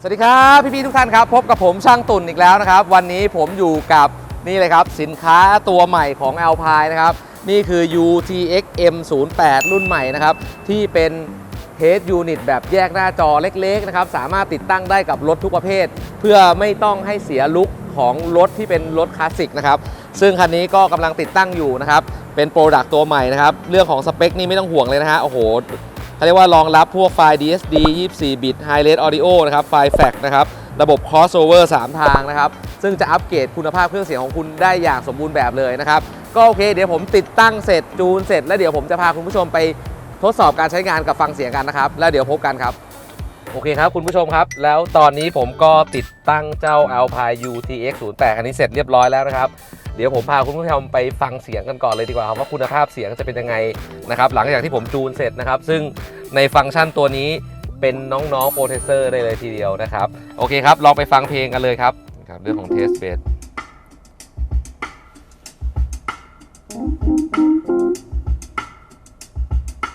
สวัสดีครับพี่ๆทุกท่านครับ พบกับผมช่างตุ่นอีกแล้วนะครับ วันนี้ผมอยู่กับนี่เลยครับ สินค้าตัวใหม่ของ Alpine นะครับ นี่คือ UTX M08 รุ่นใหม่นะครับ ที่เป็นเฮดยูนิตแบบแยกหน้าจอเล็กๆนะครับ สามารถติดตั้งได้กับรถทุกประเภท เพื่อไม่ต้องให้เสียลุคของรถที่เป็นรถคลาสสิกนะครับ ซึ่งคันนี้ก็กำลังติดตั้งอยู่นะครับ เป็นโปรดักต์ตัวใหม่นะครับ เรื่องของสเปคนี่ไม่ต้องห่วงเลยนะฮะโอ้โห เขาเรียกว่ารองรับพวกไฟล์ DSD 24 บิต High Res Audio นะครับ ไฟล์ FAC นะครับ ระบบ crossover 3 ทางนะครับ ซึ่งจะอัปเกรดคุณภาพเครื่องเสียงของคุณได้อย่างสมบูรณ์แบบเลยนะครับ ก็โอเค เดี๋ยวผมติดตั้งเสร็จจูนเสร็จ แล้วเดี๋ยวผมจะพาคุณผู้ชมไปทดสอบการใช้งานกับฟังเสียงกันนะครับ แล้วเดี๋ยวพบกันครับ โอเคครับคุณผู้ชมครับ แล้วตอนนี้ผมก็ติดตั้งเจ้า Alpine UTX 08คันนี้เสร็จเรียบร้อยแล้วนะครับ เดี๋ยวผมพาคุณผู้ชมไปฟังเสียงกันก่อนเลยดีกว่าครับว่าคุณภาพเสียงจะเป็นยังไงนะครับหลังจากที่ผมจูนเสร็จนะครับ ซึ่งในฟังก์ชันตัวนี้เป็นน้องๆโปรเทสเซอร์ได้เลยทีเดียวนะครับ โอเคครับ ลองไปฟังเพลงกันเลยครับครับเรื่องของเทสเบส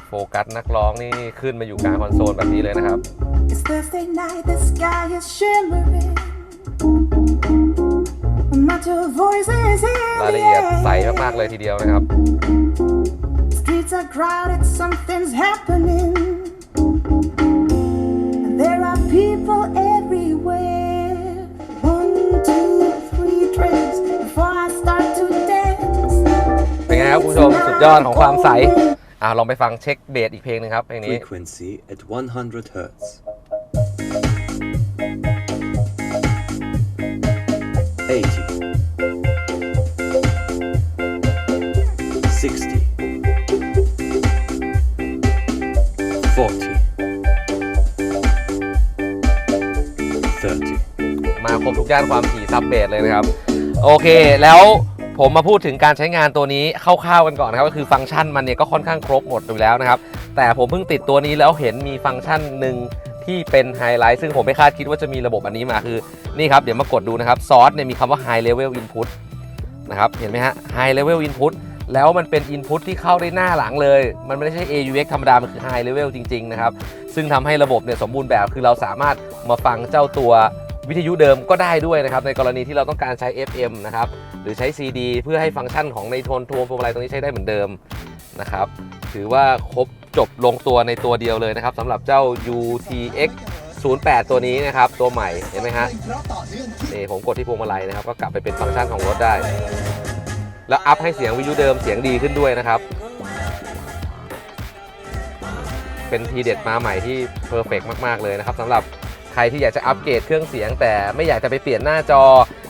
โฟกัสนักร้องนี่ขึ้นมาอยู่กลางคอนโซลแบบนี้เลยนะครับ It's Thursday night, the sky is shimmering. Amount of voices in ราย the ละเอียดใส air. มากๆเลยทีเดียวนะครับ Streets are crowded, something's happening. And there are people everywhere. One, two, three drinks before I start to dance. เป็นไงครับคุณผู้ชมสุดยอดของความใสอ่าลองไปฟังเช็คเบสอีกเพลงหนึงครับเพลงนี้ frequency at 100 hertz. 60 40 30 มาครบทุกย่านความถี่ซับเบสเลยนะครับ โอเค แล้วผมมาพูดถึงการใช้งานตัวนี้คร่าวๆกันก่อนนะครับ ก็คือฟังก์ชันมันเนี่ยก็ค่อนข้างครบหมดอยู่แล้วนะครับ แต่ผมเพิ่งติดตัวนี้แล้วเห็นมีฟังก์ชันหนึ่งที่เป็นไฮไลท์ซึ่งผมไม่คาดคิดว่าจะมีระบบอันนี้มาคือ นี่ครับ เดี๋ยวมากดดูนะครับซอสเนี่ยมีคำว่า High Level Input นะครับ เห็นไหมฮะ High Level Input แล้วมันเป็น Input ที่เข้าได้หน้าหลังเลย มันไม่ใช่ AUX ธรรมดา มันคือ High Level จริง ๆ นะครับ ซึ่งทำให้ระบบเนี่ยสมบูรณ์แบบคือเราสามารถมาฟังเจ้าตัววิทยุเดิมก็ได้ด้วยนะครับ ในกรณีที่เราต้องการใช้ FM นะครับ หรือใช้ CD เพื่อให้ฟังก์ชันของในโทนโทนพวงมาลัยตรงนี้ใช้ได้เหมือนเดิมนะครับ ถือว่าครบจบลงตัวในตัวเดียวเลยนะครับสำหรับเจ้า UTX 08 ตัวนี้นะครับ ตัวใหม่เห็นไหมฮะนี่ผมกดที่พวงมาลัยนะครับ ก็กลับไปเป็นฟังก์ชันของรถได้ แล้วอัพให้เสียงวิทยุเดิมเสียงดีขึ้นด้วยนะครับ เป็นทีเด็ดมาใหม่ที่เพอร์เฟกมาก ๆ เลยนะครับสำหรับใครที่อยากจะอัปเกรดเครื่องเสียง แต่ไม่อยากจะไปเปลี่ยนหน้าจอ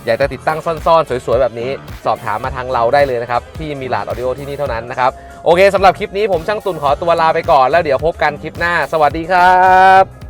อยากจะติดตั้งซ่อนๆ สวย ๆ แบบนี้ สอบถามมาทางเราได้เลยนะครับ ที่มีหลาดออดิโอที่นี่เท่านั้นนะครับ โอเคสำหรับคลิปนี้ผมช่างตุนขอตัวลาไปก่อนแล้วเดี๋ยวพบกันคลิปหน้า สวัสดีครับ